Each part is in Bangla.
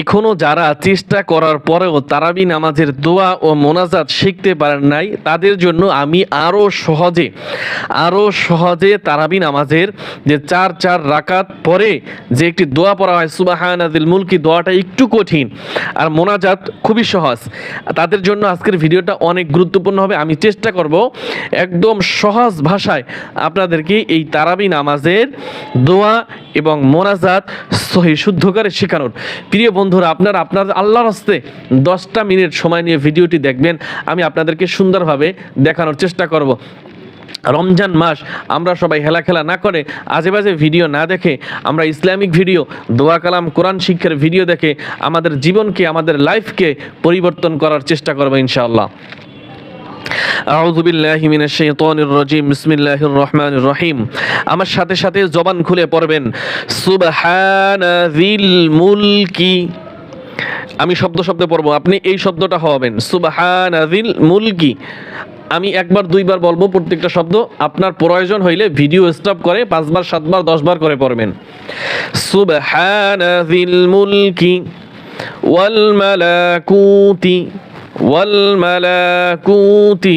এখনও যারা চেষ্টা করার পরেও তারাবি নামাজের দোয়া ও মোনাজাত শিখতে পারেন নাই, তাদের জন্য আমি আরও সহজে আরও সহজে তারাবি নামাজের যে চার চার রাকাত পরে যে একটি দোয়া পড়া হয় সুবাহানাদিল মুলকি দোয়াটা একটু কঠিন আর মোনাজাত খুবই সহজ। তাদের জন্য আজকের ভিডিওটা অনেক গুরুত্বপূর্ণ হবে। আমি চেষ্টা করব একদম সহজ ভাষায় আপনাদেরকে এই তারাবি নামাজের দোয়া এবং মোনাজাত সহি শুদ্ধ করে শেখানোর। প্রিয় বন্ধুরা, আপনার আপনার আল্লাহর হস্তে দশটা মিনিট সময় নিয়ে ভিডিওটি দেখবেন। আমি আপনাদেরকে সুন্দরভাবে দেখানোর চেষ্টা করব। রমজান মাস, আমরা সবাই হেলা খেলা না করে আজে বাজে ভিডিও না দেখে আমরা ইসলামিক ভিডিও, দোয়া কালাম, কোরআন শিক্ষার ভিডিও দেখে আমাদের জীবনকে, আমাদের লাইফকে পরিবর্তন করার চেষ্টা করব ইনশাআল্লাহ। আউযু বিল্লাহি মিনাশ শাইতানির রাজিম, বিসমিল্লাহির রহমানির রহিম। আমার সাথে সাথে জবান খুলে পড়বেন, সুবহানা যিল মুলকি। আমি শব্দ শব্দে পড়ব, আপনি এই শব্দটা হবেন, সুবহানা যিল মুলকি। আমি একবার দুইবার বলব, প্রত্যেকটা শব্দ আপনার প্রয়োজন হইলে ভিডিও স্টপ করে পাঁচবার, সাতবার, দশবার করে পড়বেন। সুবহানা যিল মুলকি ওয়াল মালাকুতি। والملكوت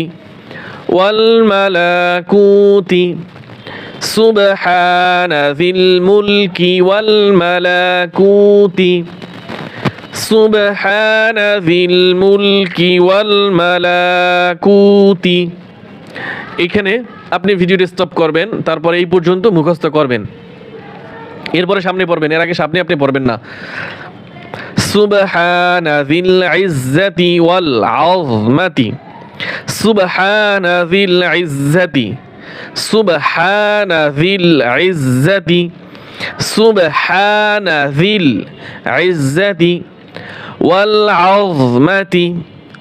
والملكوت سبحان ذي الملك والملكوت سبحان ذي الملك والملكوت এখানে আপনি ভিডিওটি স্টপ করবেন তারপরে এই পর্যন্ত মুখস্থ করবেন এরপরে সামনে পড়বেন এর আগে সামনে আপনি পড়বেন না سبحان ذي العزة والعظمة. سبحان ذي العزة. سبحان ذي العزة. سبحان ذي العزة والعظمة.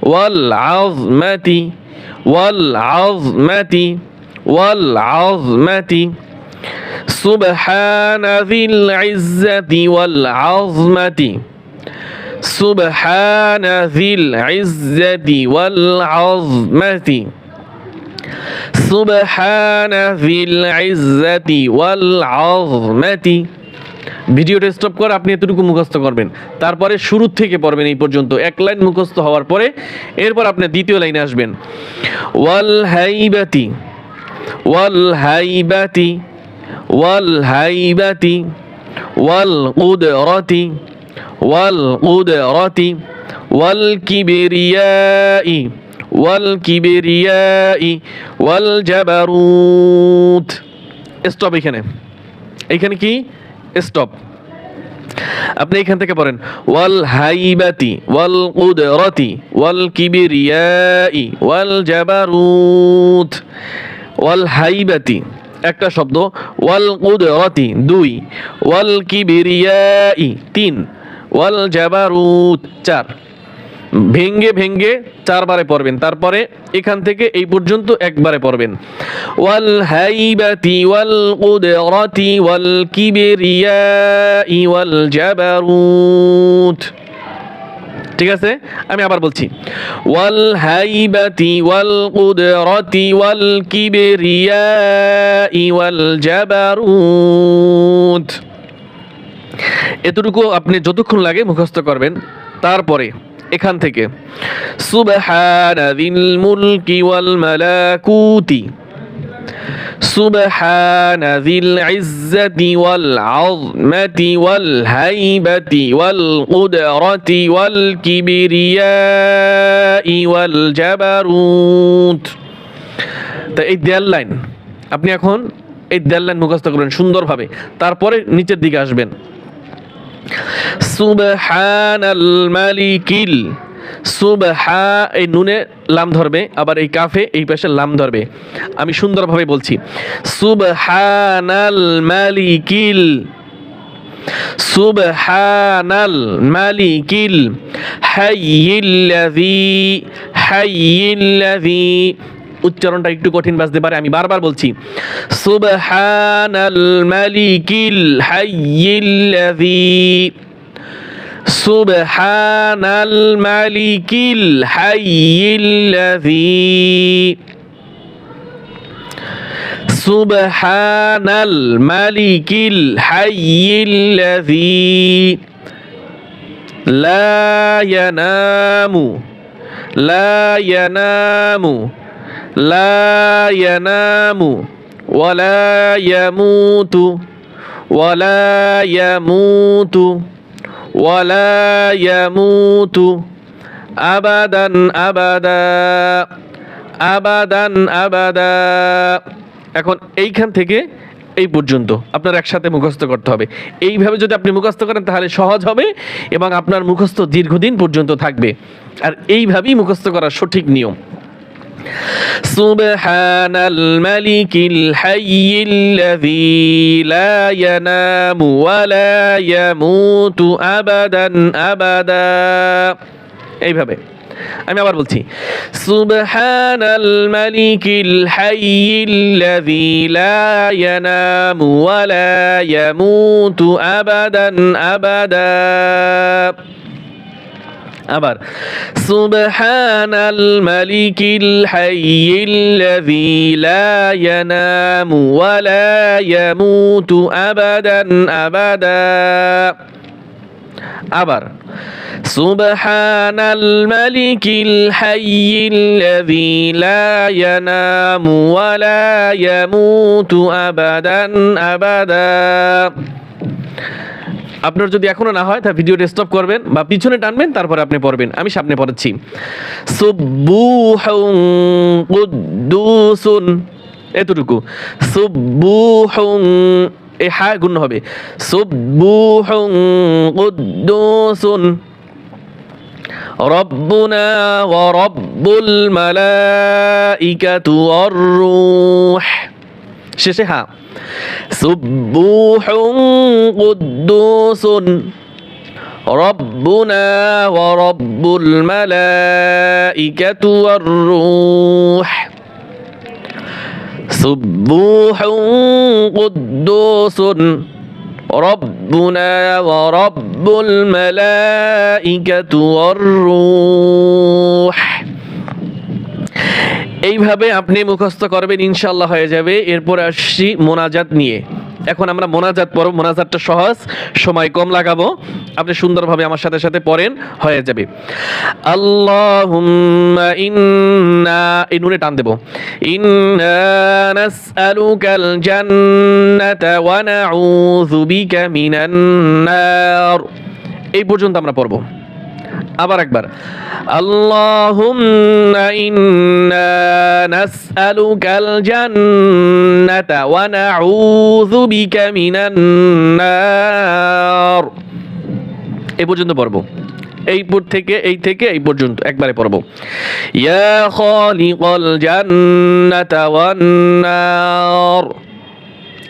والعظمة. والعظمة. والعظمة. سبحان ذي العزة والعظمة. سبحان ذي العزة والعظمة سبحان ذي العزة والعظمة ভিডিওটা স্টপ করে আপনি এতটুকু মুখস্থ করবেন তারপরে শুরু থেকে পড়বেন এই পর্যন্ত এক লাইন মুখস্থ হওয়ার পরে এরপর আপনি দ্বিতীয় লাইনে আসবেন ওয়াল হাইবাতি ওয়াল হাইবাতি ওয়াল হাইবাতি ওয়াল কুদরতি والقدرة والكبرياء والكبرياء والجبروت স্টপ এখানে এখানে কি স্টপ আপনি এখান থেকে পড়েন ওয়াল হাইবাতি ওয়াল কুদরতি ওয়াল কিবরিয়াই ওয়াল জাবারুত ওয়াল হাইবাতি একটা শব্দ ওয়াল কুদরতি দুই ওয়াল কিবরিয়াই তিন ওয়াল জাবারুত, চার। ভেঙ্গে ভেঙ্গে চারবারে পড়বেন। তারপরে এখান থেকে এই পর্যন্ত একবারে পড়বেন। ওয়াল হাইবাতি, ওয়াল কুদরতি ওয়াল কিবরিয়াই, ওয়াল জাবারুত। ঠিক আছে? আমি আবার বলছি। ওয়াল হাইবাতি, ওয়াল কুদরতি ওয়াল কিবরিয়াই, ওয়াল জাবারুত। এতটুকু আপনি যতক্ষণ লাগে মুখস্থ করবেন তারপরে এখান থেকে সুবহানাদিল মুলকি ওয়াল মালাকুতি سبحان ذي العزة والعظمة والهيبة والقدرة والكبرياء والجبروت তা এই দেয়াল লাইন আপনি এখন এই দেয়াল লাইন মুখস্থ করবেন সুন্দরভাবে তারপরে নিচের দিকে আসবেন সুবহানাল মালিকিল সুবহা, এই নুনে লাম ধরবে, আবার এই কাফে, এই পাশে লাম ধরবে। আমি সুন্দরভাবে বলছি। সুবহানাল মালিকিল সুবহানাল মালিকিল হাইয়িল্লাযী হাইয়িল্লাযী উচ্চারণটা একটু কঠিন বাজতে পারে, আমি বারবার বলছি। সুবহানাল মালিকিল হাইয়িল্লাযী সুবহানাল মালিকিল হাইয়িল্লাযী সুবহানাল মালিকিল হাইয়িল্লাযী লা ইয়ানামু লা ইয়ানামু। لا ينام لا ينام ولا يموت ولا يموت ولا يموت أبدا أبدا আবাদান আবাদা এখন এইখান থেকে এই পর্যন্ত আপনার একসাথে মুখস্থ করতে হবে এইভাবে যদি আপনি মুখস্থ করেন তাহলে সহজ হবে এবং আপনার মুখস্থ দীর্ঘদিন পর্যন্ত থাকবে আর এইভাবেই মুখস্থ করার সঠিক নিয়ম سبحان الملك الحي الذي لا ينام ولا يموت أبدا أبدا এইভাবে আমি আবার বলছি সুবহানাল মালিকিল হাইয়িল্লাযী লা ইয়ানামু ওয়া লা ইয়ামুতু আবাদান আবাদা أبر. سبحان الملك الحي الذي لا ينام ولا يموت أبدا أبدا. أبر. سبحان الملك الحي الذي لا ينام ولا يموت أبدا أبدا. আপনার যদি এখনো না হয় তা ভিডিওটা স্টপ করবেন বা পিছনে টানবেন তারপরে আপনি পড়বেন আমি সামনে পড়াচ্ছি সুব্বুহুন কুদ্দুসুন এতটুকু সুব্বুহুন এই হা গুণ হবে সুব্বুহুন কুদ্দুসুন ربنا ورب الملائكة والروح শেষে হা سبوح قدوس ربنا ورب الملائكة والروح. سبوح قدوس ربنا ورب الملائكة والروح. এইভাবে আপনি মুখস্থ করবেন ইনশাল্লাহ হয়ে যাবে। এরপর আসছি মোনাজাত নিয়ে। এখন আমরা মোনাজাত পড়ব, মোনাজাতটা সহজ, সময় কম লাগাবো। আপনি সুন্দরভাবে আমার সাথে সাথে পড়েন, হয়ে যাবে। আল্লাহুম্মা ইন্না নুনে টান দেব। ইন্না এই পর্যন্ত আমরা পড়ব। আবার একবার। এই পর্যন্ত পড়ব। এই পর থেকে, এই থেকে, এই পর্যন্ত, একবারে পড়ব। ইয়া খালিকাল জান্নাতা ওয়ান নার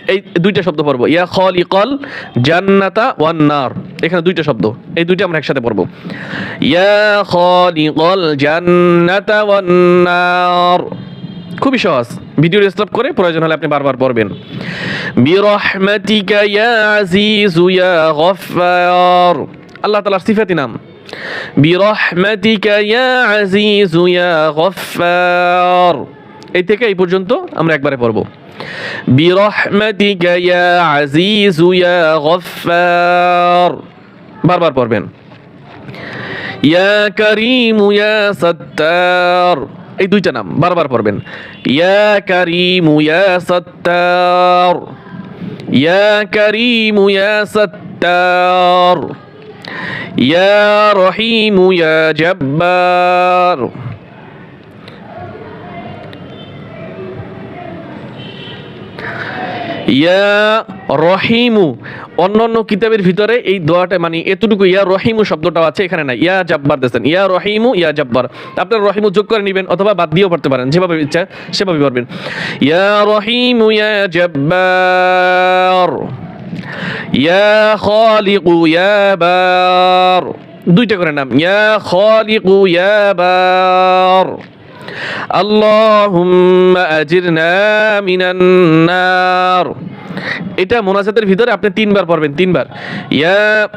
এই দুইটা শব্দ পড়ব। ইয়া খলিকল জান্নাতা ওয়ান নার। এখানে দুইটা শব্দ। এই দুইটা আমরা একসাথে পড়ব। ইয়া খলিকল জান্নাতা ওয়ান নার। খুবই সহজ। ভিডিও স্টপ করে প্রয়োজন হলে আপনি বারবার পড়বেন। বিরহমাতিকা ইয়া আজিজু ইয়া গফফার। আল্লাহ তাআলার সিফাতি নাম। বিরহমাতিকা ইয়া আজিজু ইয়া গফফার। এই থেকে এই পর্যন্ত আমরা একবারে পড়ব। বিরহমাতিকা ইয়া আজিজু ইয়া গফফার বারবার পড়বেন ইয়া করিম ইয়া সত্তার এই দুইটা নাম বারবার পড়বেন। ইয়া করিম ইয়া সত্তার ইয়া করিম ইয়া সত্তার ইয়া রহিম ইয়া জব্বার ইয়া রহিমু। অন্য অন্য কিতাবের ভিতরে এই দোয়াটা মানে এতটুকু ইয়া রহিমু শব্দটাও আছে, এখানে না ইয়া জাব্বার দেন ইয়া রহিমু, ইয়া জাব্বার। আপনার রহিমু যোগ করে নেবেন অথবা বাদ দিয়েও পড়তে পারেন, যেভাবে ইচ্ছা সেভাবে পারবেন ইয়া রহিমু, ইয়া জাব্বার। ইয়া খালিকু, ইয়া বার। দুইটা করে নাম। ইয়া খালিকু, ইয়া বার। আল্লাহুম্মা আজিরনা মিনান এটা মোনাজাতের ভিতরে আপনি তিনবার পড়বেন, তিনবার। ইয়া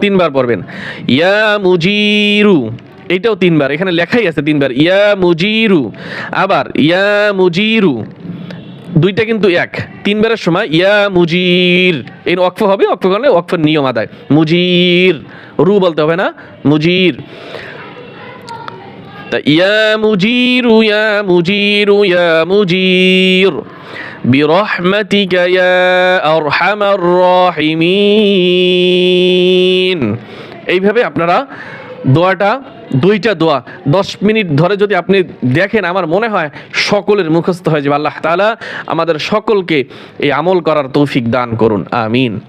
তিনবার পড়বেন। ইয়া মুজিরু, এটাও তিনবার, এখানে লেখাই আছে তিনবার। ইয়া মুজিরু, আবার ইয়া মুজিরু। দুইটা কিন্তু এক তিনবারের সময় ইয়া মুজির এর অক্ফ হবে অক্ফ করলে অক্ফের নিয়ম আদায় মুজির রু বলতে হবে না মুজির তা ইয়া মুজির ইয়া মুজির ইয়া মুজির برحمتك يا أرحم الراحمين এইভাবে আপনারা দোয়াটা, দুইটা দোয়া। দশ মিনিট ধরে যদি আপনি দেখেন, আমার মনে হয় সকলের মুখস্থ হয়ে যাবে। আল্লাহ তালা আমাদের সকলকে এই আমল করার তৌফিক দান করুন। আমিন।